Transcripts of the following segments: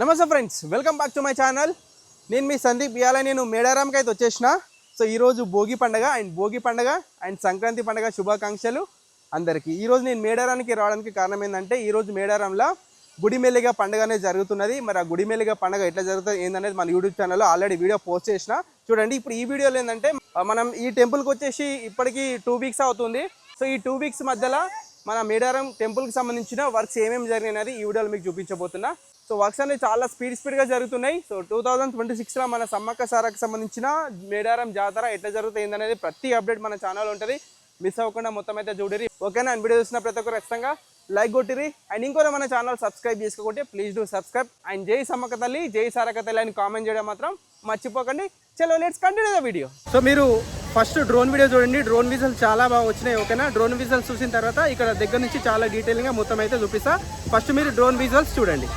నమస్తే friends welcome back to my channel నేను మీ సందీప్ ఇవాళ నేను మేడారంకి అయితే వచ్చేసిన. సో ఈరోజు భోగి పండగ అండ్ భోగి పండగ అండ్ సంక్రాంతి పండగ శుభాకాంక్షలు అందరికీ. ఈరోజు నేను మేడారానికి రావడానికి కారణం ఏంటంటే ఈరోజు మేడారంలో గుడిమెల్లిగా పండుగ అనేది జరుగుతున్నది. మరి ఆ గుడిమెల్లిగా పండుగ ఎట్లా జరుగుతుంది ఏందనేది మన యూట్యూబ్ ఛానల్లో ఆల్రెడీ వీడియో పోస్ట్ చేసిన. చూడండి ఇప్పుడు ఈ వీడియోలో ఏంటంటే మనం ఈ టెంపుల్కి వచ్చేసి ఇప్పటికీ టూ వీక్స్ అవుతుంది. సో ఈ టూ వీక్స్ మధ్యలో మన మేడారం టెంపుల్కి సంబంధించిన వర్క్స్ ఏమేమి జరిగినది ఈ వీడియోలో మీకు చూపించబోతున్నా. సో వర్క్స్ అనేవి చాలా స్పీడ్ స్పీడ్గా జరుగుతున్నాయి. సో టూ థౌజండ్ ట్వంటీ సిక్స్లో మన సమ్మక్క సారాకు సంబంధించిన మేడారం జాతర ఎట్లా జరుగుతుంది ఏందనేది ప్రతి అప్డేట్ మన ఛానల్ ఉంటుంది. మిస్ అవ్వకుండా మొత్తం అయితే చూడరి. ఓకేనా? అండ్ వీడియో చూసిన ప్రతి ఒక్కరు ఖచ్చితంగా లైక్ కొట్టిరి. అండ్ ఇంకోటి మన ఛానల్ సబ్స్క్రైబ్ చేసుకోకుంటే ప్లీజ్ డూ సబ్స్క్రైబ్ అండ్ జై సమ్మక్క తల్లి జై సారక తల్లి అని కామెంట్ చేయడం మాత్రం మర్చిపోకండి. చలో let's continue the video so మీరు ఫస్ట్ డ్రోన్ వీడియో చూడండి. డ్రోన్ విజల్స్ చాలా బాగా వచ్చినాయి ఓకేనా? డ్రోన్ విజల్స్ చూసిన తర్వాత ఇక్కడ దగ్గర నుంచి చాలా డీటెయిల్గా మొత్తం అయితే చూపిస్తా. ఫస్ట్ మీరు డ్రోన్ విజువల్స్ చూడండి.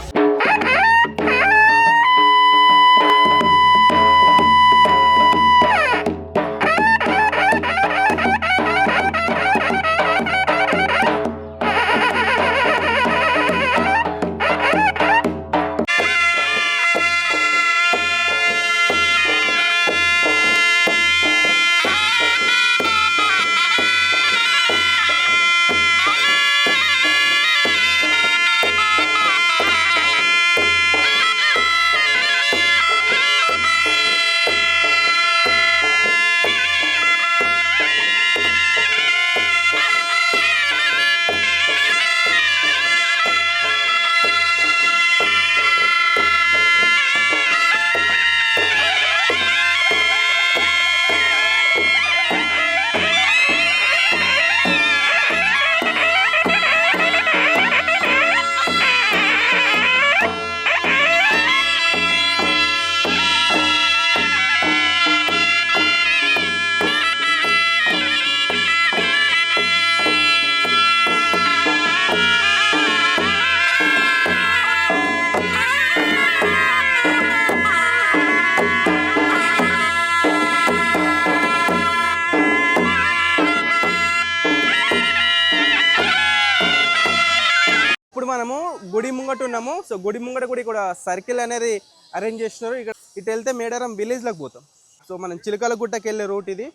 మనము గుడి ముంగట ఉన్నాము. సో గుడి ముంగట కూడా ఇక్కడ సర్కిల్ అనేది అరేంజ్ చేస్తున్నారు. ఇక్కడ ఇటు వెళ్తే మేడారం విలేజ్లోకి పోతాం. సో మనం చిలకల గుట్టకి వెళ్ళే రూట్ ఇది.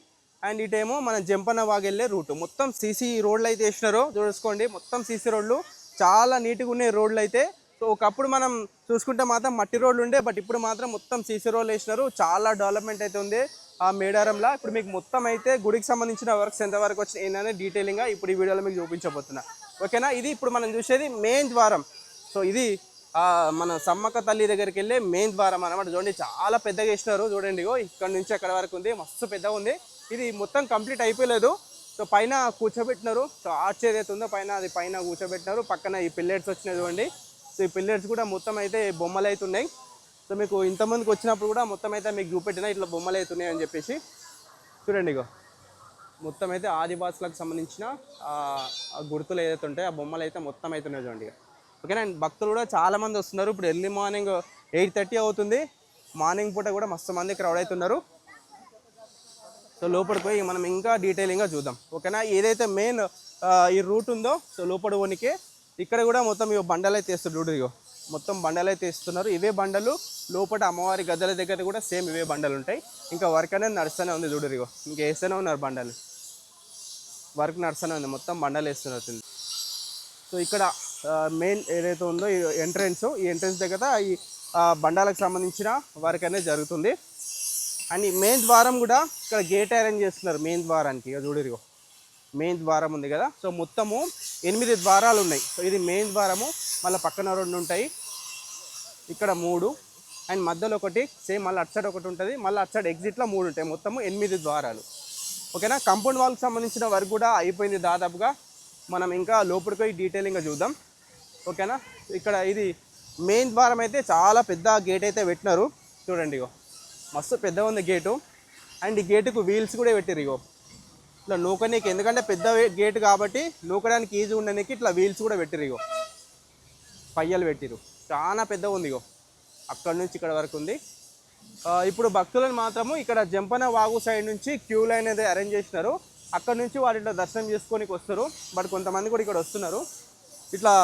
అండ్ ఇటేమో మనం జంపన్న వాగ్ వెళ్ళే రూట్ మొత్తం సీసీ రోడ్లు అయితే వేసినారు చూసుకోండి మొత్తం సీసీ రోడ్లు చాలా నీట్గా ఉన్నాయి రోడ్లు అయితే. సో ఒకప్పుడు మనం చూసుకుంటే మాత్రం మట్టి రోడ్లు ఉండే బట్ ఇప్పుడు మాత్రం మొత్తం సీసీ రోడ్లు వేసినారు. చాలా డెవలప్మెంట్ అయితే ఉంది. ఆ మేడారంలో. ఇప్పుడు మీకు మొత్తం అయితే గుడికి సంబంధించిన వర్క్స్ ఎంతవరకు వచ్చినాయి ఏంటనే డీటెయిలింగ్గా ఇప్పుడు ఈ వీడియోలో మీకు చూపించబోతున్నా. ఓకేనా? ఇది ఇప్పుడు మనం చూసేది మెయిన్ ద్వారం. సో ఇది మన సమ్మక్క తల్లి దగ్గరికి వెళ్ళే మెయిన్ ద్వారం అనమాట చూడండి చాలా పెద్దగా వేసినారు. చూడండి ఇక్కడ నుంచి అక్కడ వరకు ఉంది. మస్తు పెద్దగా ఉంది. ఇది మొత్తం కంప్లీట్ అయిపోలేదు. సో పైన కూర్చోబెట్టినారు. సో ఆర్చ్ ఏదైతే ఉందో పైన అది పైన కూర్చోబెట్టినారు. పక్కన ఈ పిల్లర్స్ వచ్చినాయి చూడండి. సో ఈ పిల్లర్స్ కూడా మొత్తం అయితే బొమ్మలు అయితే ఉన్నాయి. సో మీకు ఇంతమందికి వచ్చినప్పుడు కూడా మొత్తం అయితే మీకు చూపెట్టిన ఇట్లా బొమ్మలు అవుతున్నాయి అని చెప్పేసి చూడండి ఇగో. మొత్తం అయితే ఆదివాసులకు సంబంధించిన గుర్తులు ఏదైతే ఉంటాయో ఆ బొమ్మలు అయితే మొత్తం అవుతున్నాయి చూడండి ఓకేనా? అండ్ భక్తులు కూడా చాలామంది వస్తున్నారు. ఇప్పుడు ఎర్లీ మార్నింగ్ ఎయిట్ థర్టీ అవుతుంది. మార్నింగ్ పూట కూడా మస్తు మంది క్రౌడ్ అవుతున్నారు. సో లోపలికి పోయి మనం ఇంకా డీటెయిలింగ్గా చూద్దాం. ఓకేనా? ఏదైతే మెయిన్ ఈ రూట్ ఉందో సో లోపల పోనీకే ఇక్కడ కూడా మొత్తం ఇవి బండలు అయితే వేస్తారు చూడు ఇగో. మొత్తం బండలు అయితే ఇస్తున్నారు. ఇవే బండలు లోపల అమ్మవారి గద్దల దగ్గర కూడా సేమ్ ఇవే బండలు ఉంటాయి. ఇంకా వర్క్ అనేది నడుస్తూనే ఉంది చూడు ఇగో ఇంకా వేస్తూనే ఉన్నారు బండలు. వర్క్ నడుస్తూనే ఉంది. మొత్తం బండలు వేస్తున్నారు సో ఇక్కడ మెయిన్ ఏదైతే ఉందో ఈ ఎంట్రన్స్ ఈ ఎంట్రన్స్ దగ్గర ఈ బండాలకు సంబంధించిన వర్క్ అనేది జరుగుతుంది. అండ్ ఈ మెయిన్ ద్వారం కూడా ఇక్కడ గేట్ అరేంజ్ చేస్తున్నారు. మెయిన్ ద్వారానికి. ఇక చూడరిగో మెయిన్ ద్వారం ఉంది కదా. సో మొత్తము ఎనిమిది ద్వారాలు ఉన్నాయి. సో ఇది మెయిన్ ద్వారము. మళ్ళీ పక్కన రెండు ఉంటాయి. ఇక్కడ మూడు. అండ్ మధ్యలో ఒకటి సేమ్ మళ్ళీ అటు సైడ్ ఒకటి ఉంటుంది. మళ్ళీ అటు సైడ్ ఎగ్జిట్లో మూడు ఉంటాయి. మొత్తము ఎనిమిది ద్వారాలు. ఓకేనా? కంపౌండ్ వాల్కి సంబంధించిన వరకు కూడా అయిపోయింది దాదాపుగా. మనం ఇంకా లోపలికి పోయి డీటెయిలింగ్గా చూద్దాం. ఓకేనా? ఇక్కడ ఇది మెయిన్ ద్వారం అయితే చాలా పెద్ద గేట్ అయితే పెట్టినారు. చూడండి ఇగో. మస్తు పెద్దగా ఉంది గేటు అండ్ ఈ గేటుకు వీల్స్ కూడా పెట్టారు ఇగో. ఇట్లా నూకనీకి ఎందుకంటే పెద్ద గేట్ కాబట్టి నూకడానికి ఈజీ ఉండడానికి ఇట్లా వీల్స్ కూడా పెట్టిరు ఇగో. పయ్యలు పెట్టిరు చాలా పెద్దగా ఉంది ఇగో. అక్కడ నుంచి ఇక్కడ వరకు ఉంది. ఇప్పుడు భక్తులను మాత్రము ఇక్కడ జంపన వాగు సైడ్ నుంచి క్యూ లైన్ అనేది అరేంజ్ చేసినారు. అక్కడ నుంచి వారు ఇట్లా దర్శనం చేసుకోనికి వస్తారు. బట్ కొంతమంది కూడా ఇక్కడ వస్తున్నారు. ఇట్లా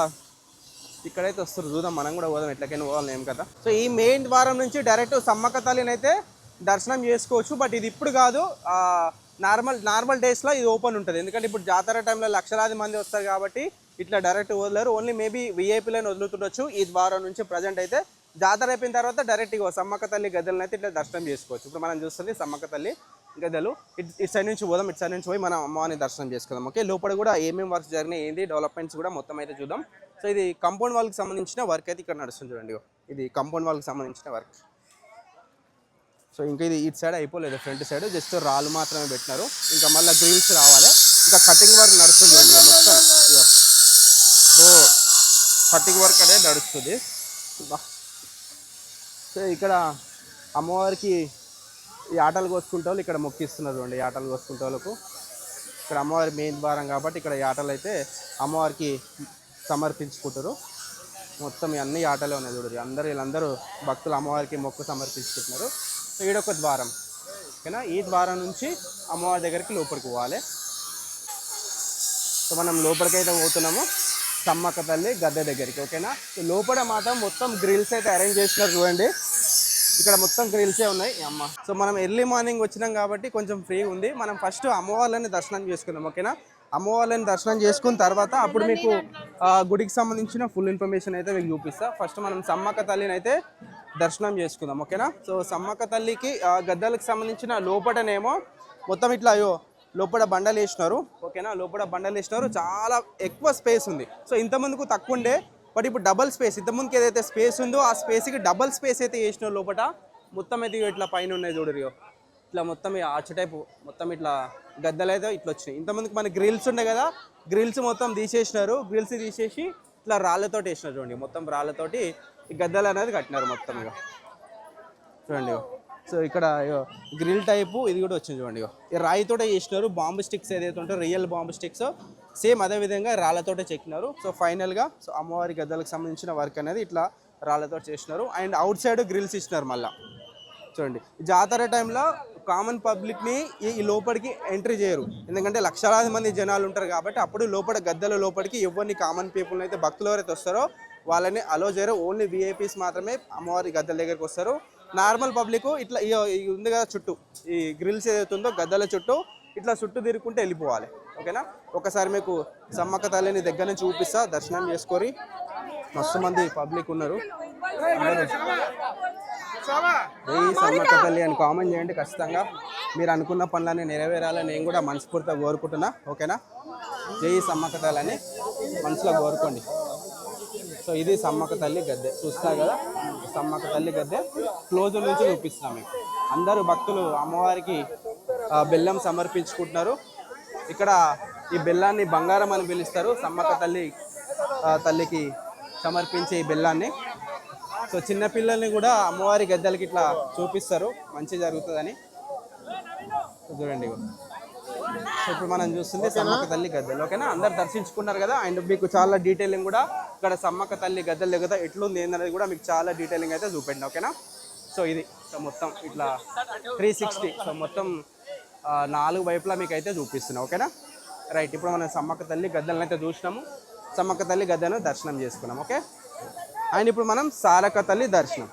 ఇక్కడైతే వస్తారు. చూద్దాం మనం కూడా పోదాం. ఎట్లకైనా పోవాలి ఏం కదా సో ఈ మెయిన్ ద్వారం నుంచి డైరెక్ట్ సమ్మక్క తల్లిని అయితే దర్శనం చేసుకోవచ్చు. బట్ ఇది ఇప్పుడు కాదు. నార్మల్ నార్మల్ డేస్లో ఇది ఓపెన్ ఉంటుంది. ఎందుకంటే ఇప్పుడు జాతర టైంలో లక్షలాది మంది వస్తారు కాబట్టి ఇట్లా డైరెక్ట్ వదలరు. ఓన్లీ మేబీ విఐపీలను వదులుతుండొచ్చు ఈ ద్వారం నుంచి ప్రజెంట్ అయితే. జాతర అయిపోయిన తర్వాత డైరెక్ట్ ఇగో సమ్మక్క తల్లి గదులను అయితే ఇట్లా దర్శనం చేసుకోవచ్చు. ఇప్పుడు మనం చూస్తుంది సమ్మక్క తల్లి గదులు ఇటు ఇటు సైడ్ నుంచి పోదాం ఇటు సైడ్ నుంచి పోయి మనం అమ్మవారిని దర్శనం చేసుకుందాం. ఓకే? లోపల కూడా ఏమేమి వర్క్స్ జరిగినాయి ఏంది డెవలప్మెంట్స్ కూడా మొత్తం అయితే చూద్దాం. సో ఇది కంపౌండ్ వాళ్ళకి సంబంధించిన వర్క్ అయితే ఇక్కడ నడుస్తుంది చూడండి ఇది కంపౌండ్ వాళ్ళకి సంబంధించిన వర్క్ సో ఇంకా ఇది ఇటు సైడ్ అయిపోలేదు ఫ్రంట్ సైడ్. జస్ట్ రాళ్ళు మాత్రమే పెట్టినారు. ఇంకా మళ్ళీ గ్రిల్స్ రావాలి. ఇంకా కటింగ్ వర్క్ నడుస్తుంది మొత్తం. సో కటింగ్ వర్క్ అనేది నడుస్తుంది. సో ఇక్కడ అమ్మవారికి ఈ ఆటలు కోసుకుంటే వాళ్ళు ఇక్కడ మొక్కిస్తున్నారు అండి ఈ ఆటలు కోసుకుంటే వాళ్ళకు. ఇక్కడ అమ్మవారి మెయిన్ ద్వారం కాబట్టి ఇక్కడ ఈ ఆటలు అయితే అమ్మవారికి సమర్పించుకుంటారు. మొత్తం ఇవన్నీ అన్ని ఆటలే ఉన్నాయి చూడండి. అందరూ వీళ్ళందరూ భక్తులు అమ్మవారికి మొక్కు సమర్పించుకుంటున్నారు. సో ఈడొక ద్వారం. ఓకేనా? ఈ ద్వారం నుంచి అమ్మవారి దగ్గరికి లోపలికి పోవాలి. సో మనం లోపలికి అయితే పోతున్నాము. సమ్మక్క తల్లి గద్దె దగ్గరికి ఓకేనా? సో లోపల మాత్రం మొత్తం గ్రిల్స్ అయితే అరేంజ్ చేసినారు చూడండి. ఇక్కడ మొత్తం గ్రిల్సే ఉన్నాయి. అమ్మ. సో మనం ఎర్లీ మార్నింగ్ వచ్చినాం కాబట్టి కొంచెం ఫ్రీ ఉంది. మనం ఫస్ట్ అమ్మవార్లని దర్శనం చేసుకుందాం ఓకేనా? అమ్మవార్లని దర్శనం చేసుకున్న తర్వాత అప్పుడు మీకు గుడికి సంబంధించిన ఫుల్ ఇన్ఫర్మేషన్ అయితే మీకు చూపిస్తా. ఫస్ట్ మనం సమ్మక్క తల్లిని అయితే దర్శనం చేసుకుందాం ఓకేనా? సో సమ్మక్క తల్లికి గద్దలకు సంబంధించిన లోపటనేమో మొత్తం ఇట్లా అయ్యో లోపల బండలు వేసినారు ఓకేనా? లోపల బండలు వేసినారు. చాలా ఎక్కువ స్పేస్ ఉంది. సో ఇంతమందుకు తక్కువ ఉండే బట్ ఇప్పుడు డబల్ స్పేస్. ఇంతకుముందుకి ఏదైతే స్పేస్ ఉందో ఆ స్పేస్కి డబల్ స్పేస్ అయితే వేసినారు లోపల మొత్తం అయితే ఇట్లా పైన ఉన్నాయి చూడరు ఇట్లా మొత్తం ఆర్చ్ టైపు మొత్తం ఇట్లా గద్దెలు అయితే ఇట్లా వచ్చినాయి. ఇంతమందికి మన గ్రిల్స్ ఉండే కదా గ్రిల్స్ మొత్తం తీసేసినారు. గ్రిల్స్ తీసేసి ఇట్లా రాళ్ళతోటి వేసినారు చూడండి మొత్తం రాళ్ళతోటి. ఈ గద్దెలు అనేది కట్టినారు మొత్తం ఇక చూడండి సో ఇక్కడ గ్రిల్ టైపు ఇది కూడా వచ్చింది చూడండి ఈ రాయితోటే చేసినారు బాంబు స్టిక్స్ ఏదైతే ఉంటాయో రియల్ బాంబు స్టిక్స్ సేమ్ అదే విధంగా రాళ్ళతోటే చెక్కినారు. సో ఫైనల్గా సో అమ్మవారి గద్దలకు సంబంధించిన వర్క్ అనేది ఇట్లా రాళ్ళతో చేసినారు. అండ్ అవుట్ సైడ్ గ్రిల్స్ ఇచ్చినారు మళ్ళీ. చూడండి. జాతర టైంలో కామన్ పబ్లిక్ని ఈ ఈ లోపలికి ఎంట్రీ చేయరు. ఎందుకంటే లక్షలాది మంది జనాలు ఉంటారు కాబట్టి అప్పుడు లోపల గద్దెల లోపలికి ఎవరిని కామన్ పీపుల్ని అయితే భక్తులు ఎవరైతే వస్తారో వాళ్ళని అలో చేయరు. ఓన్లీ విఐపీస్ మాత్రమే అమ్మవారి గద్దెల దగ్గరికి వస్తారు. నార్మల్ పబ్లిక్ ఇట్లా ఈ ఉంది కదా చుట్టూ. ఈ గ్రిల్స్ ఏదైతుందో గద్దెల చుట్టూ ఇట్లా చుట్టూ తిరుగుకుంటే వెళ్ళిపోవాలి. ఓకేనా ఒకసారి మీకు సమ్మక్క తల్లిని దగ్గర నుంచి చూపిస్తా. దర్శనం చేసుకొని మస్తు మంది పబ్లిక్ ఉన్నారు. ఈ సమ్మక్క తల్లి అని కామెంట్ చేయండి ఖచ్చితంగా. మీరు అనుకున్న పనులన్నీ నెరవేరాలని నేను కూడా మనస్ఫూర్తిగా కోరుకుంటున్నా. ఓకేనా జై సమ్మక్క తల్లి అని మనసులో కోరుకోండి. సో ఇది సమ్మక్క తల్లి గద్దె. చూస్తా కదా? సమ్మక్క తల్లి గద్దె. క్లోజ్ నుంచి చూపిస్తాము మీకు. అందరూ భక్తులు అమ్మవారికి బెల్లం సమర్పించుకుంటున్నారు. ఇక్కడ ఈ బెల్లాన్ని బంగారం అని పిలుస్తారు. సమ్మక్క తల్లి తల్లికి సమర్పించే ఈ బెల్లాన్ని. సో చిన్న పిల్లల్ని కూడా అమ్మవారి గద్దెలకి ఇట్లా చూపిస్తారు. మంచి జరుగుతుందని. చూడండి సో ఇప్పుడు మనం చూస్తుంది సమ్మక్క తల్లి గద్దెలు ఓకేనా? అందరు దర్శించుకున్నారు కదా? అండ్ మీకు చాలా డీటెయిలింగ్ కూడా ఇక్కడ సమ్మక్క తల్లి గద్దెలు కదా ఎట్లుంది ఏందనేది కూడా మీకు చాలా డీటెయిలింగ్ అయితే చూపెండి ఓకేనా? సో ఇది సో మొత్తం ఇట్లా త్రీ సిక్స్టీ సో మొత్తం నాలుగు వైపులా మీకు అయితే చూపిస్తున్నా ఓకేనా? రైట్ ఇప్పుడు మనం సమ్మక్క తల్లి గద్దెలను అయితే చూసినాము. సమ్మక్క తల్లి గద్దెను దర్శనం చేసుకున్నాం ఓకే? అండ్ ఇప్పుడు మనం సారక్క తల్లి దర్శనం.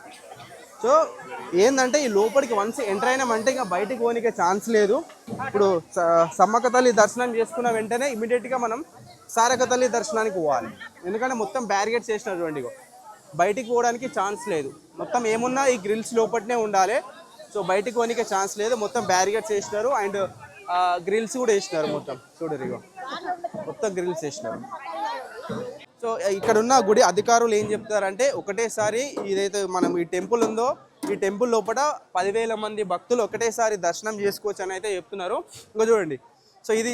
సో ఏంటంటే ఈ లోపలికి వన్స్ ఎంటర్ అయినామంటే ఇంకా బయటికి పోనీకే ఛాన్స్ లేదు. ఇప్పుడు స- సమ్మక్క తల్లి దర్శనం చేసుకున్న వెంటనే ఇమీడియట్గా మనం సారక తల్లి దర్శనానికి పోవాలి. ఎందుకంటే మొత్తం బ్యారిగేడ్స్ చేసినారు చూడండి ఇగో. బయటికి పోవడానికి ఛాన్స్ లేదు. మొత్తం ఏమున్నా ఈ గ్రిల్స్ లోపలనే ఉండాలి. సో బయటికి పోనీకే ఛాన్స్ లేదు. మొత్తం బ్యారిగేట్స్ వేసినారు అండ్ గ్రిల్స్ కూడా వేసినారు మొత్తం. చూడరు మొత్తం గ్రిల్స్ వేసినారు. సో ఇక్కడ ఉన్న గుడి అధికారులు ఏం చెప్తారంటే ఒకటేసారి ఇదైతే మనం ఈ టెంపుల్ ఉందో ఈ టెంపుల్ లోపల పదివేల మంది భక్తులు ఒకటేసారి దర్శనం చేసుకోవచ్చు అని అయితే చెప్తున్నారు. ఇంకా చూడండి. సో ఇది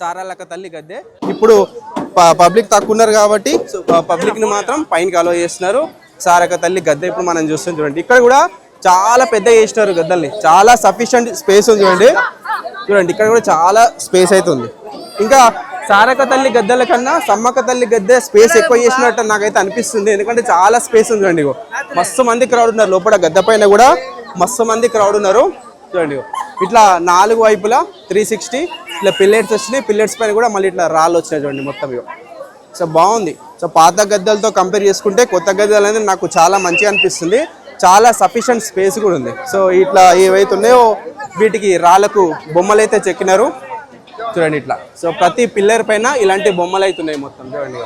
సారాలక్క తల్లి గద్దె. ఇప్పుడు పబ్లిక్ తక్కువ ఉన్నారు కాబట్టి సో పబ్లిక్ని మాత్రం పైన అలో చేస్తున్నారు. సారక్క తల్లి గద్దె ఇప్పుడు మనం చూస్తాం చూడండి. ఇక్కడ కూడా చాలా పెద్ద చేసినారు గద్దల్ని. చాలా సఫిషియంట్ స్పేస్ ఉంది చూడండి. చూడండి ఇక్కడ కూడా చాలా స్పేస్ అయితే ఉంది. ఇంకా సారక తల్లి గద్దెల కన్నా సమ్మక్క తల్లి గద్దె స్పేస్ ఎక్కువ చేసినట్టు నాకైతే అనిపిస్తుంది. ఎందుకంటే చాలా స్పేస్ ఉంది చూడండి మస్తు మంది క్రౌడ్ ఉన్నారు లోపల గద్దె పైన కూడా. మస్తు మంది క్రౌడ్ ఉన్నారు. చూడండి ఇట్లా నాలుగు వైపులా త్రీ సిక్స్టీ ఇట్లా పిల్లెట్స్ వచ్చినాయి. పిల్లెట్స్ పైన కూడా మళ్ళీ ఇట్లా రాళ్ళు వచ్చినాయి చూడండి మొత్తం ఇగో. సో బాగుంది. సో పాత గద్దెలతో కంపేర్ చేసుకుంటే కొత్త గద్దెలు అనేది నాకు చాలా మంచిగా అనిపిస్తుంది. చాలా సఫిషియంట్ స్పేస్ కూడా ఉంది. సో ఇట్లా ఏవైతే ఉన్నాయో వీటికి రాళ్ళకు బొమ్మలు అయితే చెక్కినారు. చూడండి ఇట్లా. సో ప్రతి పిల్లర్ పైన ఇలాంటి బొమ్మలు అయితే ఉన్నాయి మొత్తం చూడండి.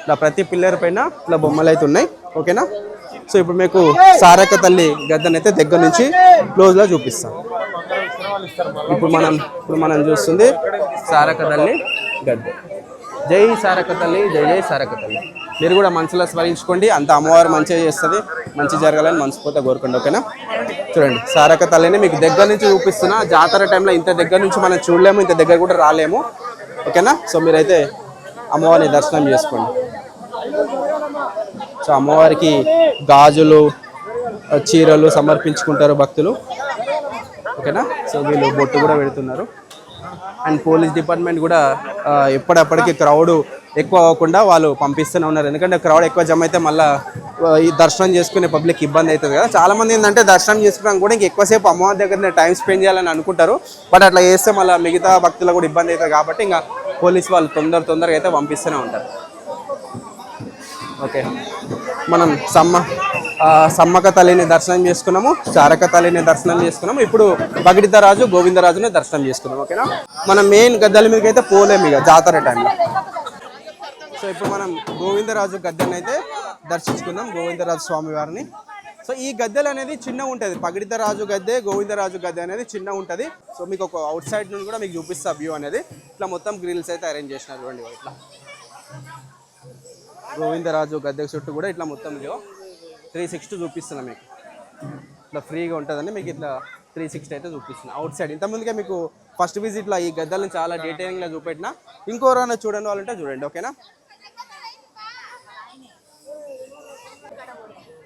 ఇట్లా ప్రతి పిల్లర్ పైన ఇట్లా బొమ్మలు అయితే ఉన్నాయి. ఓకేనా? సో ఇప్పుడు మీకు సారక తల్లి గద్దెనైతే దగ్గర నుంచి క్లోజ్లో చూపిస్తాం. ఇప్పుడు మనం ఇప్పుడు మనం చూస్తుంది సారక తల్లి గద్దె. జై సారక తల్లి జై జై సారక తల్లి. మీరు కూడా మనసులో స్మరించుకోండి. అంత అమ్మవారు మంచిగా చేస్తుంది. మంచి జరగాలని మనసుపోతే కోరుకోండి. ఓకేనా? చూడండి. సారక తల్లిని మీకు దగ్గర నుంచి చూపిస్తున్నా. జాతర టైంలో ఇంత దగ్గర నుంచి మనం చూడలేము ఇంత దగ్గర కూడా రాలేము. ఓకేనా? సో మీరైతే అమ్మవారిని దర్శనం చేసుకోండి. సో అమ్మవారికి గాజులు చీరలు సమర్పించుకుంటారు భక్తులు. ఓకేనా? సో వీళ్ళు బొట్టు కూడా పెడుతున్నారు. అండ్ పోలీస్ డిపార్ట్మెంట్ కూడా ఆ, క్రౌడు క్రౌడ్ ఎక్కువ అవ్వకుండా వాళ్ళు పంపిస్తూనే ఉన్నారు. ఎందుకంటే క్రౌడ్ ఎక్కువ జమ అయితే మళ్ళీ ఈ దర్శనం చేసుకునే పబ్లిక్ ఇబ్బంది అవుతుంది కదా. చాలామంది ఏంటంటే దర్శనం చేసుకోవడానికి కూడా ఇంక ఎక్కువసేపు అమ్మవారి దగ్గరనే టైం స్పెండ్ చేయాలని అనుకుంటారు. బట్ అట్లా చేస్తే మళ్ళీ మిగతా భక్తులకు కూడా ఇబ్బంది అవుతుంది కాబట్టి ఇంకా పోలీస్ వాళ్ళు తొందర తొందరగా అయితే పంపిస్తూనే ఉంటారు. ఓకే మనం సమ్మ సమ్మక సమ్మక్క తల్లిని దర్శనం చేసుకున్నాము చారక తల్లిని దర్శనం చేసుకున్నాము. ఇప్పుడు బగిడితరాజు గోవిందరాజుని దర్శనం చేసుకున్నాం ఓకేనా మనం మెయిన్ గద్దెల మీదకి అయితే పోలేము ఇక జాతర టైంలో సో ఇప్పుడు మనం గోవిందరాజు గద్దెని అయితే దర్శించుకుందాం గోవిందరాజు స్వామి వారిని. సో ఈ గద్దెలు అనేది చిన్న ఉంటుంది. పగిడితరాజు గద్దె గోవిందరాజు గద్దె అనేది చిన్న ఉంటుంది. సో మీకు ఒక అవుట్ సైడ్ నుండి కూడా మీకు చూపిస్తా వ్యూ అనేది. ఇట్లా మొత్తం గ్రిల్స్ అయితే అరేంజ్ చేసినారు చూడండి ఇట్లా. గోవిందరాజు గద్దె చుట్టూ కూడా ఇట్లా మొత్తం వ్యూ త్రీ సిక్స్టీ చూపిస్తున్నా మీకు. ఇట్లా ఫ్రీగా ఉంటుందండి మీకు ఇట్లా త్రీ సిక్స్టీ అయితే చూపిస్తున్నా. అవుట్ సైడ్ ఇంతకుముందుకే మీకు ఫస్ట్ విజిట్లో ఈ గద్దెలను చాలా డీటెయిలింగ్గా చూపెట్టినా. ఇంకోరైనా చూడండి వాళ్ళంటే చూడండి ఓకేనా?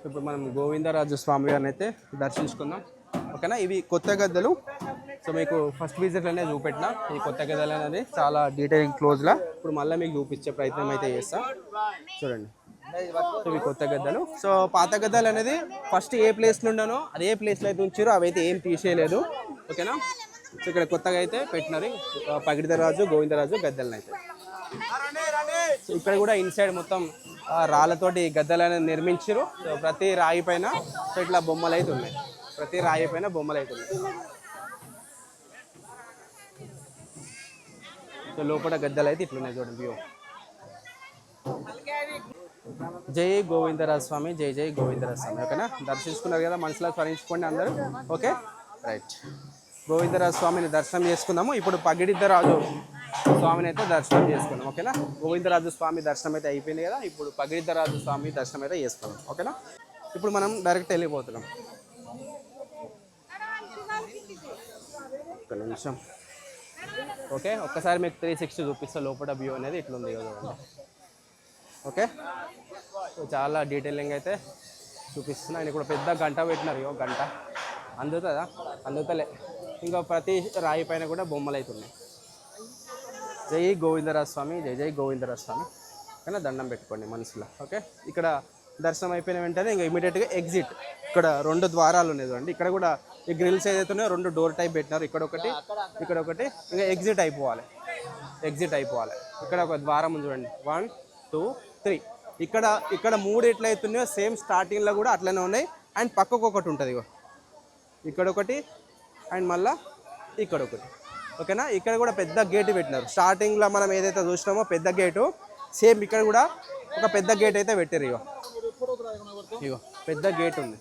ఇప్పుడు మనం గోవిందరాజు స్వామి గారిని అయితే దర్శించుకుందాం. ఓకేనా? ఇవి కొత్త గద్దలు. సో మీకు ఫస్ట్ విజిట్లోనే చూపెట్టిన ఈ కొత్త గద్దలు అనేది చాలా డీటెయిలింగ్ క్లోజ్లా ఇప్పుడు మళ్ళీ మీకు చూపించే ప్రయత్నం అయితే చేస్తా. చూడండి. సో ఇవి కొత్త గద్దలు. సో పాత గద్దలు అనేది ఫస్ట్ ఏ ప్లేస్ నుండనో అదే ప్లేస్లో అయితే ఉంచారో అవి అయితే ఏం తీసేయలేదు. ఓకేనా? సో ఇక్కడ కొత్తగా అయితే పెట్టినారు ఆ, పగిడితరాజు గోవిందరాజు గద్దెలను అయితే సో ఇక్కడ కూడా ఇన్సైడ్ మొత్తం రాళ్ళతోటి గద్దెలను నిర్మించారు సో ప్రతి రాయి పైన సో ఇట్లా బొమ్మలు అయితే ఉన్నాయి. ప్రతి రాయి పైన బొమ్మలు అయితే ఉన్నాయి. సో లోపల గద్దెలు అయితే ఇట్లున్నాయి చూడండి వ్యూ జై గోవిందరాజ స్వామి జై జై గోవిందరాజ స్వామి ఓకేనా? దర్శించుకున్నారు కదా మనసులో స్మరించుకోండి అందరూ. ఓకే? రైట్ గోవిందరాజ స్వామిని దర్శనం చేసుకుందాము. ఇప్పుడు పగిడిద్దరాజు స్వామిని అయితే దర్శనం చేసుకున్నాం ఓకేనా? గోవిందరాజు స్వామి దర్శనం అయితే అయిపోయింది కదా ఇప్పుడు పగిడిద్దరాజు స్వామి దర్శనం అయితే చేసుకున్నాం ఓకేనా? ఇప్పుడు మనం డైరెక్ట్ వెళ్ళిపోతున్నాం. ఒక నిమిషం. ఓకే ఒక్కసారి మీకు త్రీ సిక్స్టీ చూపిస్తా లోపల వ్యూ అనేది ఇట్లుంది కదా. ఓకే? చాలా డీటెయిలింగ్ అయితే చూపిస్తున్నా. ఆయన కూడా పెద్ద గంట పెట్టినారు ఇగో గంట. అందుతుందా? అందుతలే. ఇంకా ప్రతి రాయి పైన కూడా బొమ్మలు అవుతున్నాయి జై గోవిందరాజ స్వామి జై జై గోవిందరాజ స్వామి కానీ దండం పెట్టుకోండి మనసులో ఓకే? ఇక్కడ దర్శనం అయిపోయిన వెంటనే ఇంకా ఇమీడియట్గా ఎగ్జిట్ ఇక్కడ రెండు ద్వారాలు ఉన్నాయి చూడండి. ఇక్కడ కూడా ఈ గ్రిల్స్ ఏదైతే ఉన్నాయో రెండు డోర్ టైప్ పెట్టినారు. ఇక్కడ ఒకటి ఇక్కడ ఒకటి ఇంకా ఎగ్జిట్ అయిపోవాలి. ఎగ్జిట్ అయిపోవాలి. ఇక్కడ ఒక ద్వారం ఉంది చూడండి. వన్ టూ త్రీ ఇక్కడ ఇక్కడ మూడు ఎట్లా ఉన్నాయో సేమ్ స్టార్టింగ్లో కూడా అట్లనే ఉన్నాయి. అండ్ పక్కకు ఒకటి ఉంటుంది ఇక్కడ ఒకటి అండ్ మళ్ళీ ఇక్కడ ఒకటి. ఓకేనా? ఇక్కడ కూడా పెద్ద గేట్ పెట్టినారు. స్టార్టింగ్లో మనం ఏదైతే చూసినామో పెద్ద గేటు సేమ్ ఇక్కడ కూడా ఒక పెద్ద గేట్ అయితే పెట్టారు ఇగో. ఇగో పెద్ద గేట్ ఉంది.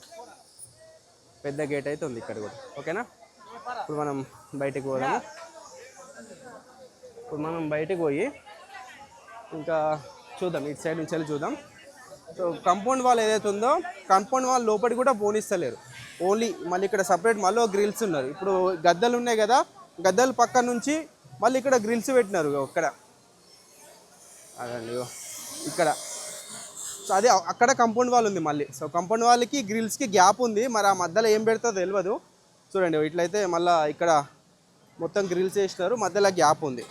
పెద్ద గేట్ అయితే ఉంది ఇక్కడ కూడా. ఓకేనా? ఇప్పుడు మనం బయటకు పోదాము? ఇప్పుడు మనం బయటకు పోయి ఇంకా చూద్దాం. ఇటు సైడ్ నుంచి వెళ్ళి చూద్దాం. సో కంపౌండ్ వాల్ ఏదైతే ఉందో కంపౌండ్ వాల్ లోపలికి కూడా పోనిస్తలేరు. ఓన్లీ మళ్ళీ ఇక్కడ సపరేట్ మళ్ళీ గ్రిల్స్ ఉన్నారు. ఇప్పుడు గద్దలు ఉన్నాయి కదా గద్దెల పక్క నుంచి మళ్ళీ ఇక్కడ గ్రిల్స్ పెట్టినారు అక్కడ ఇక్కడ. అదండి ఇక్కడ. సో అదే అక్కడ కంపౌండ్ వాల్ ఉంది మళ్ళీ. సో కంపౌండ్ వాల్కి గ్రిల్స్కి గ్యాప్ ఉంది. మరి ఆ మధ్యలో ఏం పెడతాదో తెలియదు చూడండి ఇట్లయితే మళ్ళీ ఇక్కడ మొత్తం గ్రిల్స్ వేసినారు మధ్యలో గ్యాప్ ఉంది.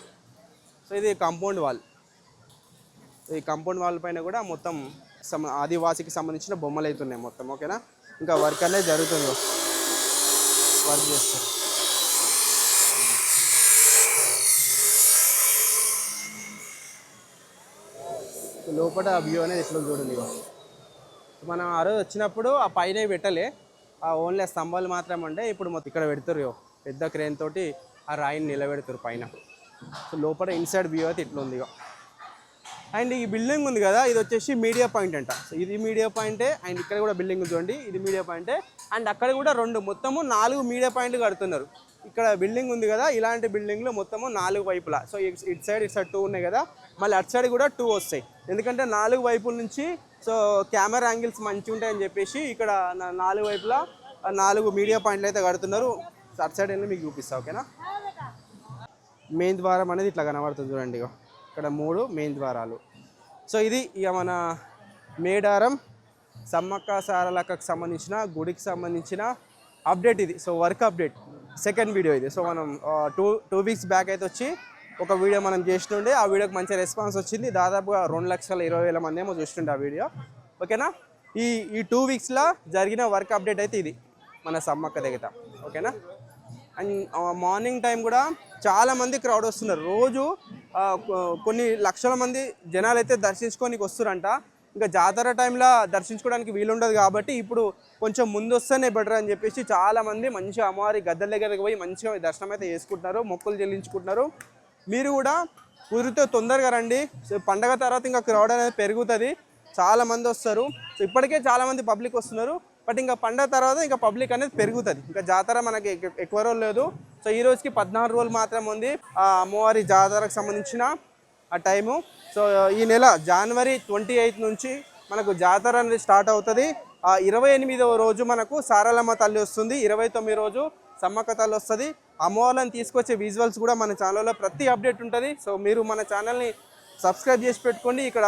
సో ఇది కాంపౌండ్ వాల్ ఈ కాంపౌండ్ వాల్ పైన కూడా మొత్తం సమ ఆదివాసికి సంబంధించిన బొమ్మలు అవుతున్నాయి మొత్తం. ఓకేనా? ఇంకా వర్క్ అనేది జరుగుతుంది వర్క్ చేస్తారు. లోపల వ్యూ అనేది ఎట్లా చూడండి? మనం ఆ రోజు వచ్చినప్పుడు ఆ పైన పెట్టలే. ఆ ఓన్లీ ఆ స్తంభాలు మాత్రమే ఉండే. ఇప్పుడు మొత్తం ఇక్కడ పెడతారు పెద్ద క్రేన్ తోటి ఆ రాయిని నిలబెడతారు పైన. సో లోపల ఇన్సైడ్ వ్యూ అయితే ఇట్లా ఉంది ఇగో. అండ్ ఈ బిల్డింగ్ ఉంది కదా ఇది వచ్చేసి మీడియా పాయింట్ అంట. సో ఇది మీడియా పాయింటే అండ్ ఇక్కడ కూడా బిల్డింగ్ చూడండి. ఇది మీడియా పాయింటే అండ్ అక్కడ కూడా రెండు మొత్తము నాలుగు మీడియా పాయింట్లు కడుతున్నారు. ఇక్కడ బిల్డింగ్ ఉంది కదా ఇలాంటి బిల్డింగ్లు మొత్తము నాలుగు వైపులా. సో ఇట్ ఇటు సైడ్ ఇటు సైడ్ టూ ఉన్నాయి కదా. మళ్ళీ అటు సైడ్ కూడా టూ వస్తాయి. ఎందుకంటే నాలుగు వైపుల నుంచి సో కెమెరా యాంగిల్స్ మంచిగా ఉంటాయని చెప్పేసి ఇక్కడ నాలుగు వైపులా నాలుగు మీడియా పాయింట్లు అయితే కడుతున్నారు. సో అటు సైడ్ వెళ్ళి మీకు చూపిస్తా ఓకేనా మెయిన్ ద్వారం అనేది ఇట్లా కనబడుతుంది చూడండి ఇక్కడ మూడు మెయిన్ ద్వారాలు. సో ఇది ఇక మన మేడారం సమ్మక్క సారలక్కకు సంబంధించిన గుడికి సంబంధించిన అప్డేట్ ఇది. So work update second video ఇది. సో మనం టూ టూ వీక్స్ బ్యాక్ అయితే వచ్చి ఒక వీడియో మనం చేస్తుండే ఆ వీడియోకి మంచి రెస్పాన్స్ వచ్చింది. దాదాపుగా రెండు లక్షల ఇరవై వేల మంది ఏమో చూస్తుండే ఆ వీడియో. ఓకేనా? ఈ ఈ టూ వీక్స్లో జరిగిన వర్క్ అప్డేట్ అయితే ఇది మన సమ్మక్క దగ్గర. ఓకేనా? అండ్ మార్నింగ్ టైం కూడా చాలామంది క్రౌడ్ వస్తున్నారు. రోజు కొన్ని లక్షల మంది జనాలు అయితే దర్శించుకోనికి వస్తారంట. ఇంకా జాతర టైంలో దర్శించుకోవడానికి వీలుండదు కాబట్టి ఇప్పుడు కొంచెం ముందు వస్తేనే బెటర్ అని చెప్పేసి చాలామంది మంచిగా అమ్మవారి గద్దెల దగ్గరకు పోయి మంచిగా దర్శనం అయితే చేసుకుంటున్నారు మొక్కులు చెల్లించుకుంటున్నారు. మీరు కూడా కుదిరితే తొందరగా రండి. సో పండగ తర్వాత ఇంకా క్రౌడ్ అనేది పెరుగుతుంది. చాలామంది వస్తారు. సో ఇప్పటికే చాలామంది పబ్లిక్ వస్తున్నారు. బట్ ఇంకా పండగ తర్వాత ఇంకా పబ్లిక్ అనేది పెరుగుతుంది. ఇంకా జాతర మనకి ఎక్కువ రోజులు లేదు. సో ఈ రోజుకి పద్నాలుగు రోజులు మాత్రం ఉంది. ఆ అమ్మవారి జాతరకు సంబంధించిన ఆ టైము. సో ఈ నెల జనవరి ట్వంటీ ఎయిత్ నుంచి మనకు జాతర అనేది స్టార్ట్ అవుతుంది. ఆ ఇరవై ఎనిమిదవ రోజు మనకు సారలమ్మ తల్లి వస్తుంది. ఇరవై తొమ్మిది రోజు సమ్మక్క తల్లి వస్తుంది. అమ్మవాళ్ళని తీసుకొచ్చే విజువల్స్ కూడా మన ఛానల్లో ప్రతి అప్డేట్ ఉంటుంది. సో మీరు మన ఛానల్ని సబ్స్క్రైబ్ చేసి పెట్టుకోండి. ఇక్కడ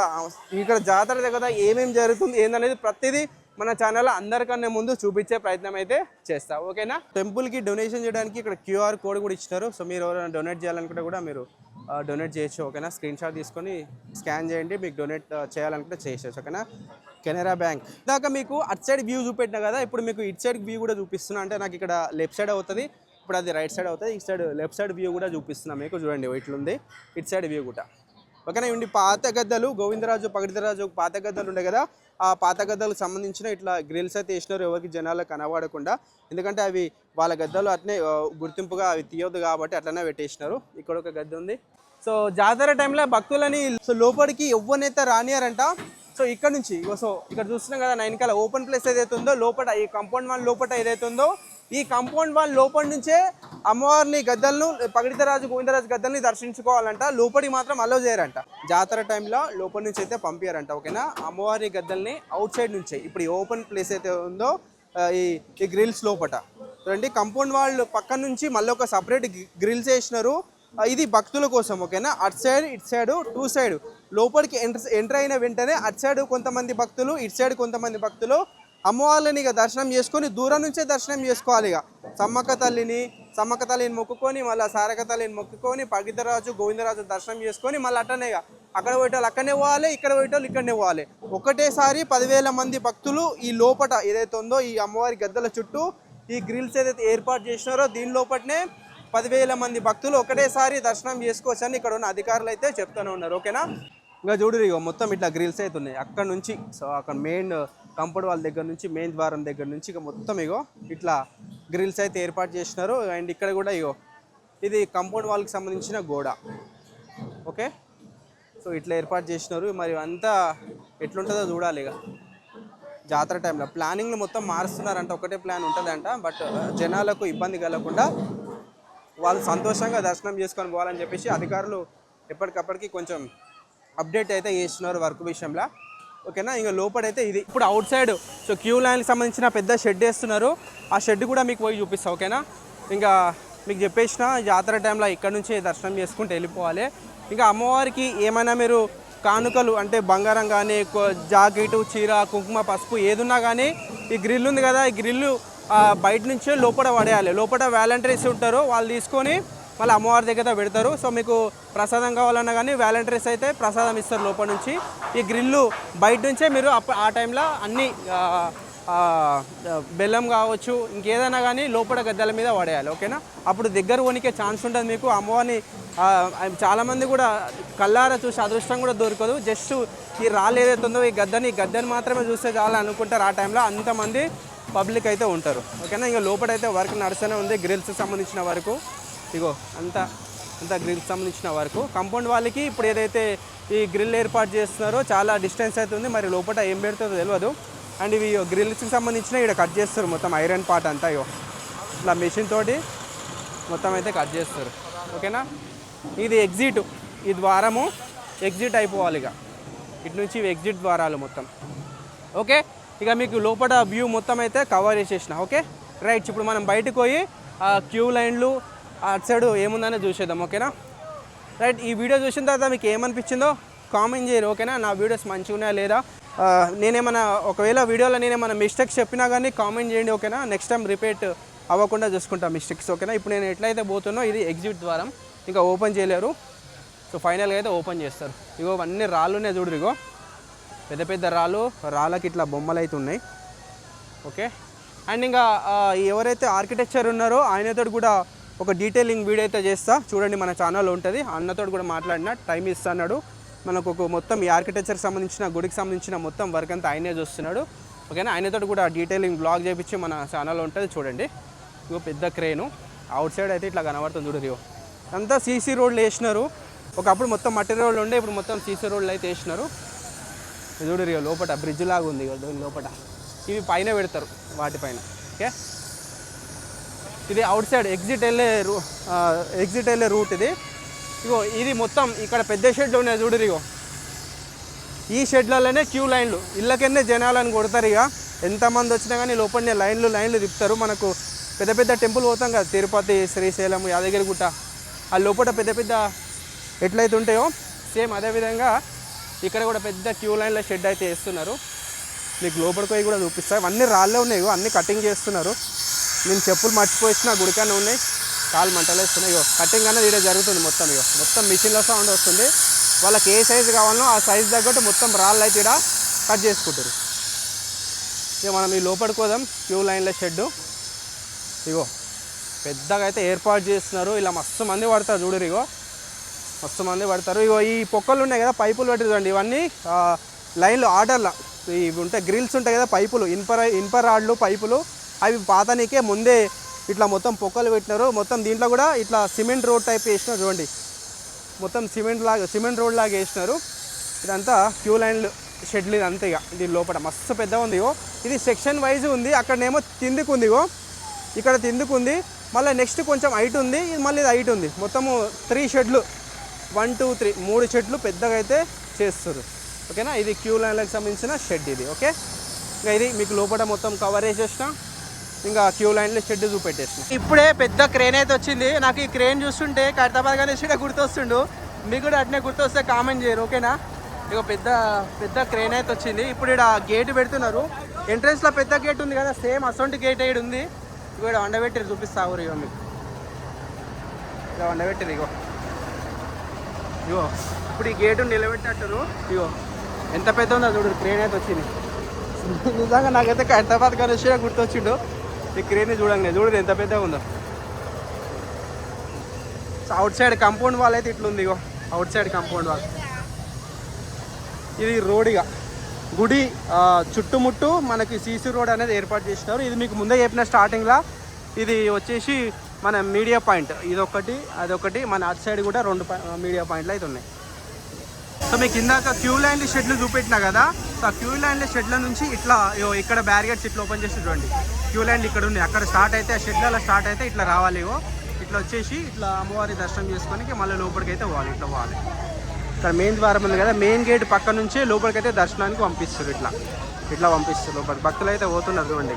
ఇక్కడ జాతర దగ్గర ఏమేమి జరుగుతుంది ఏందనేది ప్రతిదీ మన ఛానల్ అందరికన్నా ముందు చూపించే ప్రయత్నం అయితే చేస్తా. ఓకేనా? టెంపుల్కి డొనేషన్ చేయడానికి ఇక్కడ క్యూఆర్ కోడ్ కూడా ఇచ్చినారు. సో మీరు ఎవరైనా డొనేట్ చేయాలనుకుంటే కూడా మీరు డొనేట్ చేయొచ్చు. ఓకేనా? స్క్రీన్ షాట్ తీసుకొని స్కాన్ చేయండి. మీకు డొనేట్ చేయాలనుకుంటే చేసేయచ్చు. ఓకేనా? కెనరా బ్యాంక్. ఇందాక మీకు అటు సైడ్ వ్యూ చూపెట్టినా కదా ఇప్పుడు మీకు ఇటు సైడ్ వ్యూ కూడా చూపిస్తున్నా. అంటే నాకు ఇక్కడ లెఫ్ట్ సైడ్ అవుతుంది. ఇప్పుడు అది రైట్ సైడ్ అవుతుంది ఇటు సైడ్ లెఫ్ట్ సైడ్ వ్యూ కూడా చూపిస్తున్నా. మీకు చూడండి ఇట్లుంది. ఇటు సైడ్ వ్యూ కూడా. ఓకేనా ఇవి పాత గద్దలు. గోవిందరాజు పగడితరాజు పాత గద్దలు ఉండే కదా. ఆ పాత గద్దలకు సంబంధించిన ఇట్లా గ్రిల్స్ అయితే వేసినారు. ఎవరికి జనాలకు కనబడకుండా. ఎందుకంటే అవి వాళ్ళ గద్దలు అట్నే గుర్తింపుగా అవి తీయొద్దు కాబట్టి అట్లనే పెట్టేసినారు. ఇక్కడ ఒక గద్ద ఉంది. సో జాతర టైంలో భక్తులని సో లోపలికి ఎవరినైతే రానియారంట. సో ఇక్కడ నుంచి సో ఇక్కడ చూస్తున్నాం కదా నైన్కాల ఓపెన్ ప్లేస్ ఏదైతే ఉందో లోపల ఈ కాంపౌండ్ వాల్ లోపల ఏదైతే ఉందో ఈ కాంపౌండ్ వాల్ లోపల నుంచే అమ్మవారిని గద్దలను పగడితరాజు గోవిందరాజు గద్దల్ని దర్శించుకోవాలంట. లోపలికి మాత్రం అలో చేయరంట. జాతర టైంలో లోపల నుంచి అయితే పంపించారంట ఓకేనా? అమ్మవారి గద్దల్ని అవుట్ సైడ్ నుంచే ఇప్పుడు ఈ ఓపెన్ ప్లేస్ అయితే ఉందో ఈ ఈ గ్రిల్స్ లోపట. చూడండి కంపౌండ్ వాళ్ళు పక్క నుంచి మళ్ళీ ఒక సపరేట్ గ్రిల్స్ వేసినారు. ఇది భక్తుల కోసం ఓకేనా? అటు సైడ్ ఇటు సైడ్ టూ సైడ్ లోపలికి ఎంటర్ ఎంటర్ అయిన వెంటనే అటు సైడ్ కొంతమంది భక్తులు ఇటు సైడ్ కొంతమంది భక్తులు అమ్మవారిని ఇక దర్శనం చేసుకొని దూరం నుంచే దర్శనం చేసుకోవాలి ఇక సమ్మక్క తల్లిని సమ్మక్క తల్లిని మొక్కుకొని మళ్ళీ సారక తల్లిని మొక్కుకొని పగితరాజు గోవిందరాజు దర్శనం చేసుకొని మళ్ళీ అట్టనే ఇక అక్కడ పోయేటోళ్ళు అక్కడనే పోవాలి ఇక్కడ పోయేటోళ్ళు ఇక్కడనే పోవాలి. ఒకటేసారి పదివేల మంది భక్తులు ఈ లోపట ఏదైతే ఉందో ఈ అమ్మవారి గద్దల చుట్టూ ఈ గ్రిల్స్ ఏదైతే ఏర్పాటు చేసినారో దీని లోపటనే పదివేల మంది భక్తులు ఒకటేసారి దర్శనం చేసుకోవచ్చు అని ఇక్కడ ఉన్న అధికారులు అయితే చెప్తూనే ఉన్నారు. ఓకేనా? ఇంకా చూడు మొత్తం ఇట్లా గ్రిల్స్ అయితే ఉన్నాయి. అక్కడ నుంచి సో అక్కడ మెయిన్ కంపౌండ్ వాళ్ళ దగ్గర నుంచి మెయిన్ ద్వారం దగ్గర నుంచి ఇక మొత్తం ఇగో ఇట్లా గ్రిల్స్ అయితే ఏర్పాటు చేసినారు. అండ్ ఇక్కడ కూడా ఇగో ఇది కంపౌండ్ వాళ్ళకి సంబంధించిన గోడ. ఓకే? సో ఇట్లా ఏర్పాటు చేసినారు. మరి అంతా ఎట్లుంటుందో చూడాలి ఇక. జాతర టైంలో ప్లానింగ్లు మొత్తం మారుస్తున్నారంట. ఒకటే ప్లాన్ ఉంటుందంట. బట్ uh, జనాలకు ఇబ్బంది కలగకుండా వాళ్ళు సంతోషంగా దర్శనం చేసుకొని పోవాలని చెప్పేసి అధికారులు ఎప్పటికప్పటికి కొంచెం అప్డేట్ అయితే చేస్తున్నారు వర్క్ విషయంలో. ఓకేనా? ఇంకా లోపడైతే ఇది. ఇప్పుడు అవుట్ సైడ్ సో క్యూ లైన్కి సంబంధించిన పెద్ద షెడ్ వేస్తున్నారు. ఆ షెడ్ కూడా మీకు పోయి చూపిస్తాను ఓకేనా? ఇంకా మీకు చెప్పేసిన జాతర టైంలో ఇక్కడ నుంచే దర్శనం చేసుకుంటూ వెళ్ళిపోవాలి. ఇంకా అమ్మవారికి ఏమైనా మీరు కానుకలు అంటే బంగారం కానీ జాకెట్ చీర కుంకుమ పసుపు ఏదున్నా కానీ ఈ గ్రిల్ ఉంది కదా ఈ గ్రిల్లు బయట నుంచే లోపల పడేయాలి. లోపల వాలంటీర్స్ ఉంటారు వాళ్ళు తీసుకొని మళ్ళీ అమ్మవారి దగ్గర పెడతారు. సో మీకు ప్రసాదం కావాలన్నా కానీ వాలంటీర్స్ అయితే ప్రసాదం ఇస్తారు లోపల నుంచి. ఈ గ్రిల్లు బయట నుంచే మీరు అప్ప ఆ టైంలో అన్ని బెల్లం కావచ్చు ఇంకేదైనా కానీ లోపల గద్దెల మీద పడేయాలి ఓకేనా? అప్పుడు దగ్గర వణికే ఛాన్స్ ఉంటుంది మీకు. అమ్మవారిని చాలామంది కూడా కల్లారా చూసి అదృష్టం కూడా దొరకదు. జస్ట్ ఈ రాళ్ళు ఏదైతే ఉందో ఈ గద్దని గద్దెని మాత్రమే చూస్తే చాలా అనుకుంటారు. ఆ టైంలో అంతమంది పబ్లిక్ అయితే ఉంటారు ఓకేనా? ఇంకా లోపల అయితే వర్క్ నడుస్తూనే ఉంది గ్రిల్స్ సంబంధించిన వరకు. ఇగో అంతా అంతా గ్రిల్స్ సంబంధించిన వరకు. కాంపౌండ్ వాళ్ళకి ఇప్పుడు ఏదైతే ఈ గ్రిల్ ఏర్పాటు చేస్తున్నారో చాలా డిస్టెన్స్ అయితే ఉంది మరి లోపల ఏం పెడుతుందో తెలియదు అండ్ ఇవి గ్రిల్స్కి సంబంధించిన ఇక్కడ కట్ చేస్తారు మొత్తం ఐరన్ పార్ట్ అంతా ఇగో. ఇట్లా మెషిన్ తోటి మొత్తం అయితే కట్ చేస్తారు. ఓకేనా? ఇది ఎగ్జిట్ ఈ ద్వారము ఎగ్జిట్ అయిపోవాలి ఇక ఇటు నుంచి ఎగ్జిట్ ద్వారాలు మొత్తం. ఓకే? ఇక మీకు లోపల వ్యూ మొత్తం అయితే కవర్ చేసేసిన ఓకే? రైట్ ఇప్పుడు మనం బయటకు పోయి ఆ క్యూ లైన్లు అటు సైడ్ ఏముందనే చూసేద్దాం ఓకేనా? రైట్ ఈ వీడియో చూసిన తర్వాత మీకు ఏమనిపించిందో కామెంట్ చేయరు ఓకేనా? నా వీడియోస్ మంచిగా ఉన్నాయా లేదా? నేనేమైనా నేనేమన్నా ఒకవేళ వీడియోలో నేనేమన్నా మిస్టేక్స్ చెప్పినా కానీ కామెంట్ చేయండి ఓకేనా? నెక్స్ట్ టైం రిపీట్ అవ్వకుండా చూసుకుంటా మిస్టేక్స్ ఓకేనా? ఇప్పుడు నేను ఎట్లయితే పోతున్నో ఇది ఎగ్జిట్ ద్వారం ఇంకా ఓపెన్ చేయలేరు. సో ఫైనల్గా అయితే ఓపెన్ చేస్తారు. ఇగో అన్ని రాళ్ళునే చూడరు ఇగో. పెద్ద పెద్ద రాళ్ళు రాళ్ళకి ఇట్లా బొమ్మలు అయితే ఉన్నాయి. ఓకే? అండ్ ఇంకా ఎవరైతే ఆర్కిటెక్చర్ ఉన్నారో ఆయనతో కూడా ఒక డీటెయిలింగ్ వీడియో అయితే చేస్తా. చూడండి మన ఛానల్ ఉంటుంది. అన్నతో కూడా మాట్లాడిన టైం ఇస్తున్నాడు మనకు ఒక మొత్తం ఈ ఆర్కిటెక్చర్కి సంబంధించిన గుడికి సంబంధించిన మొత్తం వర్క్ అంతా ఆయనే చూస్తున్నాడు. ఓకేనా? ఆయనతో కూడా డీటెయిలింగ్ బ్లాగ్ చేయించి మన ఛానల్ ఉంటుంది చూడండి. ఇగో పెద్ద క్రేను అవుట్ సైడ్ అయితే ఇట్లా కనబడుతుంది చూడరు అంతా సీసీ రోడ్లు వేసినారు. ఒకప్పుడు మొత్తం మట్టి రోడ్లు ఉండే ఇప్పుడు మొత్తం సీసీ రోడ్లు అయితే వేసినారు. చూడరు లోపల బ్రిడ్జ్ లాగా ఉంది దీని లోపల ఇవి పైన పెడతారు వాటిపైన ఓకే? ఇది అవుట్ సైడ్ ఎగ్జిట్ వెళ్ళే రూ ఎగ్జిట్ వెళ్ళే రూట్ ఇది. ఇగో ఇది మొత్తం ఇక్కడ పెద్ద షెడ్లు ఉన్నాయి చూడరు ఇగో. ఈ షెడ్లలోనే క్యూ లైన్లు. ఇళ్ళకెన్నే జనాలను కొడతారు ఇక ఎంతమంది వచ్చినా కానీ లోపలనే లైన్లు లైన్లు తిప్పుతారు. మనకు పెద్ద పెద్ద టెంపుల్ పోతాం కదా తిరుపతి శ్రీశైలం యాదగిరిగుట్ట ఆ లోపల పెద్ద పెద్ద ఎట్లయితే ఉంటాయో సేమ్ అదేవిధంగా ఇక్కడ కూడా పెద్ద క్యూ లైన్లో షెడ్ అయితే వేస్తున్నారు. మీకు లోపలికి పోయి కూడా చూపిస్తాయి అన్నీ రాళ్ళే ఉన్నాయి ఇగో అన్నీ కటింగ్ చేస్తున్నారు. నేను చెప్పులు మర్చిపోయిన గుడికన్నా ఉన్నాయి. కాలు మంటలేస్తున్నాయి. ఇగో కటింగ్ అనేది ఇక్కడ జరుగుతుంది మొత్తం ఇగో. మొత్తం మిషన్లో సౌండ్ వస్తుంది. వాళ్ళకి ఏ సైజు కావాలనో ఆ సైజు తగ్గట్టు మొత్తం రాళ్ళు అయితే ఇక్కడ కట్ చేసుకుంటారు. ఇక మనం ఈ లోపలికి పోదాం. క్యూ లైన్లో షెడ్ ఇగో పెద్దగా అయితే ఏర్పాటు చేస్తున్నారు. ఇలా మస్తు మంది పడతారు చూడరు ఇగో. మస్తు మంది పడతారు. ఇగో ఈ పొక్కలు ఉన్నాయి కదా పైపులు పెట్టి చూడండి. ఇవన్నీ లైన్లు ఆర్డర్ల ఇవి ఉంటాయి గ్రిల్స్ ఉంటాయి కదా పైపులు. ఇనుప ఇనుప రాడ్లు పైపులు. అవి పాతనికే ముందే ఇట్లా మొత్తం పొక్కలు పెట్టినారు. మొత్తం దీంట్లో కూడా ఇట్లా సిమెంట్ రోడ్ టైప్ వేసినారు చూడండి. మొత్తం సిమెంట్ లాగా సిమెంట్ రోడ్ లాగా వేసినారు. ఇదంతా క్యూ లైన్లు షెడ్లు ఇది అంతే ఇక దీని లోపల. మస్తు పెద్దగా ఉంది ఇది సెక్షన్ వైజ్ ఉంది. అక్కడనేమో తిందుకుంది ఇగో. ఇక్కడ తిందుకుంది మళ్ళీ నెక్స్ట్ కొంచెం హైట్ ఉంది. ఇది మళ్ళీ ఇది హైట్ ఉంది. మొత్తము త్రీ షెడ్లు వన్ టూ త్రీ మూడు షెడ్లు పెద్దగా అయితే చేస్తారు ఓకేనా ఇది క్యూ లైన్లకు సంబంధించిన షెడ్ ఇది. ఓకే ఇంకా ఇది మీకు లోపల మొత్తం కవర్ చేసేసిన ఇంకా క్యూ లైన్లో షెడ్ చూపెట్టేసిన. ఇప్పుడే పెద్ద క్రేన్ అయితే వచ్చింది. నాకు ఈ క్రేన్ చూస్తుంటే ఖైరతాబాద్ కానీ కూడా గుర్తొస్తుండు. మీకు కూడా అట్నే గుర్తొస్తే కామెంట్ చేయరు ఓకేనా? ఇక పెద్ద పెద్ద క్రేన్ అయితే వచ్చింది. ఇప్పుడు ఇక్కడ గేట్ పెడుతున్నారు. ఎంట్రన్స్లో పెద్ద గేట్ ఉంది కదా సేమ్ అసొంటి గేట్ ఇక్కడ ఉంది. ఇక్కడ వండబెట్టి చూపిస్తా ఊరు ఇగో మీకు. ఇక వండబెట్టిరు ఇగో. ఇగో ఇప్పుడు ఈ గేటు నిలబెట్టినట్టు ఇగో ఎంత పెద్ద ఉందో చూడు క్రేన్ అయితే వచ్చింది. నిజంగా నాకైతే హైదరాబాద్ గణేష్ గుర్తొచ్చిండు. ఈ క్రేన్ చూడండి చూడండి ఎంత పెద్దగా ఉందో. So outside compound wall అయితే ఇట్లుంది ఇగో. అవుట్ సైడ్ కంపౌండ్ వాల్ ఇది రోడ్ ఇక గుడి చుట్టుముట్టు మనకి సీసీ రోడ్ అనేది ఏర్పాటు చేసినారు. ఇది మీకు ముందే చెప్పిన స్టార్టింగ్లో ఇది వచ్చేసి మన మీడియా పాయింట్ ఇదొకటి అదొకటి మన అటు సైడ్ కూడా రెండు మీడియా పాయింట్లు అయితే ఉన్నాయి. సో మీకు ఇందాక క్యూ లైన్ల షెడ్లు చూపెట్టినా కదా? సో ఆ క్యూ లైన్ల షెడ్ల నుంచి ఇట్లా ఇగో ఇక్కడ బ్యారిగేట్స్ ఇట్లా ఓపెన్ చేసి చూడండి. క్యూ ల్యాండ్ ఇక్కడ ఉంది. అక్కడ స్టార్ట్ అయితే ఆ షెడ్లలో స్టార్ట్ అయితే ఇట్లా రావాలి ఇగో. ఇట్లా వచ్చేసి ఇట్లా అమ్మవారి దర్శనం చేసుకొని మళ్ళీ లోపలికి అయితే పోవాలి ఇట్లా పోవాలి. ఇక్కడ మెయిన్ ద్వారం ఉంది కదా మెయిన్ గేట్ పక్క నుంచే లోపలికి అయితే దర్శనానికి పంపిస్తారు ఇట్లా. ఇట్లా పంపిస్తారు లోపలికి భక్తులు అయితే పోతున్నారు చూడండి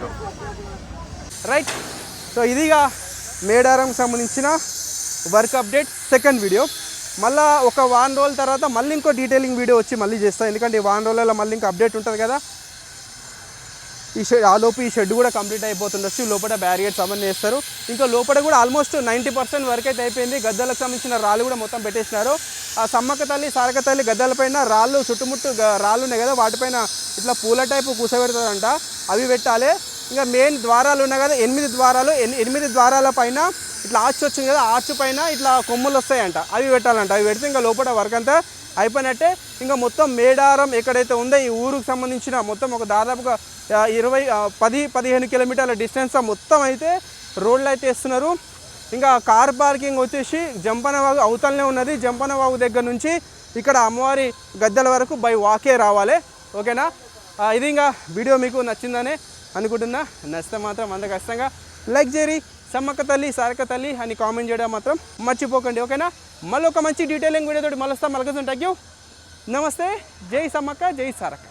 రైట్ సో ఇదిగా మేడారంకి సంబంధించిన వర్క్ అప్డేట్ సెకండ్ వీడియో మళ్ళా ఒక వారం రోజుల తర్వాత మళ్ళీ ఇంకో డీటెయిలింగ్ వీడియో వచ్చి మళ్ళీ చేస్తాను ఎందుకంటే ఈ వారం రోజులలో మళ్ళీ ఇంకా అప్డేట్ ఉంటుంది కదా. ఈ షెడ్ ఆ ఈ షెడ్ కూడా కంప్లీట్ అయిపోతుండొచ్చు లోపల బ్యారిగేట్స్ అవన్నీ వేస్తారు ఇంకా లోపల కూడా ఆల్మోస్ట్ నైంటీ పర్సెంట్ వరకు అయితే అయిపోయింది. గద్దలకు సంబంధించిన రాళ్ళు కూడా మొత్తం పెట్టేసినారు. ఆ సమ్మక్క తల్లి సారక తల్లి గద్దలపైన రాళ్ళు చుట్టుముట్టు రాళ్ళు ఉన్నాయి కదా వాటిపైన ఇట్లా పూల టైపు కూసబెడతారంట. అవి పెట్టాలి. ఇంకా మెయిన్ ద్వారాలు ఉన్నాయి కదా ఎనిమిది ద్వారాలు ఎన్- ఎనిమిది ద్వారాల పైన ఇట్లా ఆర్చ్ వచ్చింది కదా ఆర్చ్ పైన ఇట్లా కొమ్ములు వస్తాయంట. అవి పెట్టాలంట. అవి పెడితే ఇంకా లోపల వర్క్ అంతా అయిపోయినట్టే. ఇంకా మొత్తం మేడారం ఎక్కడైతే ఉందో ఈ ఊరుకు సంబంధించిన మొత్తం ఒక దాదాపుగా ఇరవై పది పదిహేను కిలోమీటర్ల డిస్టెన్స్ మొత్తం అయితే రోడ్లు అయితే వేస్తున్నారు. ఇంకా కార్ పార్కింగ్ వచ్చేసి జంపనవాగు అవతలనే ఉన్నది. జంపనవాగు దగ్గర నుంచి ఇక్కడ అమ్మవారి గద్దెల వరకు బై వాకే రావాలి. ఓకేనా? ఇది ఇంకా వీడియో మీకు నచ్చిందని అనుకుంటున్నా. నచ్చితే మాత్రం అంత కష్టంగా లైక్ సమ్మక్క తల్లి సారక్క తల్లి అని కామెంట్ చేయడం మాత్రం మర్చిపోకండి. ఓకేనా? మళ్ళీ ఒక మంచి డీటెయిలింగ్ వీడియోతో మళ్ళీ వస్తాం మళ్ళీ థ్యాంక్ యూ నమస్తే జై సమ్మక్క జై సారక్క